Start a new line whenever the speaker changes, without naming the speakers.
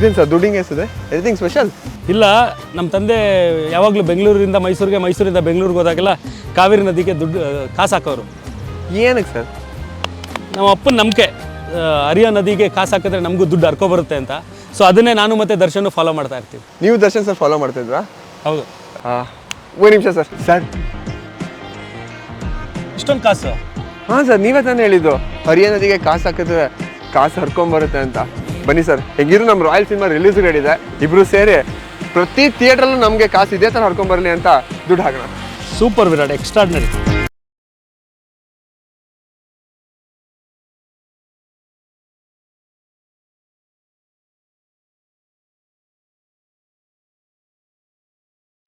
ಇದೇನು ಸರ್ ದುಡ್ಡಿಂಗ್ ಎಷ್ಟಿದೆ anything special
ಇಲ್ಲ ನಮ್ಮ ತಂದೆ ಯಾವಾಗಲೂ ಬೆಂಗಳೂರಿಂದ ಮೈಸೂರಿಗೆ ಮೈಸೂರಿಂದ ಬೆಂಗಳೂರಿಗೆ ಹೋದಾಗೆಲ್ಲ ಕಾವೇರಿ ನದಿಗೆ ದುಡ್ಡು ಕಾಸು ಹಾಕೋರು
ಏನಕ್ಕೆ ಸರ್?
ನಮ್ಮ ಅಪ್ಪನ ನಂಬಿಕೆ ಹರಿಯೋ ನದಿಗೆ ಕಾಸು ಹಾಕಿದ್ರೆ ನಮಗೂ ದುಡ್ಡು ಹರ್ಕೊ ಬರುತ್ತೆ ಅಂತ. ಸೊ ಅದನ್ನೇ ನಾನು ಮತ್ತೆ ದರ್ಶನ್ ಫಾಲೋ ಮಾಡ್ತಾ ಇರ್ತೀವಿ.
ನೀವು ದರ್ಶನ್ ಸರ್ ಫಾಲೋ ಮಾಡ್ತಿದ್ರಾ
ಹೌದು.
ಹಾಂ ಒಂದು ನಿಮಿಷ ಸರ್. ಸರ್.
ಇಷ್ಟೊಂದು ಕಾಸು?
ಹಾಂ ಸರ್ ನೀವೇ ತಾನೇ ಹೇಳಿದ್ದು. ಹರಿಯ ನದಿಗೆ ಕಾಸು ಹಾಕಿದ್ರೆ ಕಾಸು ಹರ್ಕೊಂಬರುತ್ತೆ ಅಂತ. ಬನ್ನಿ ಸರ್. ಹೆಂಗಿರು ನಮ್ಮ ರಾಯಲ್ ಸಿನಿಮಾ ರಿಲೀಸ್ ಇದೆ ಇಬ್ರು ಸೇರಿ ಪ್ರತಿ ಥಿಯೇಟ್ರಲ್ಲೂ ನಮಗೆ ಕಾಸು ಇದೇ ಥರ ಹರ್ಕೊಂಬರಲಿ ಅಂತ ದುಡ್ಡು ಹಾಕೋಣ.
Super Virat extraordinary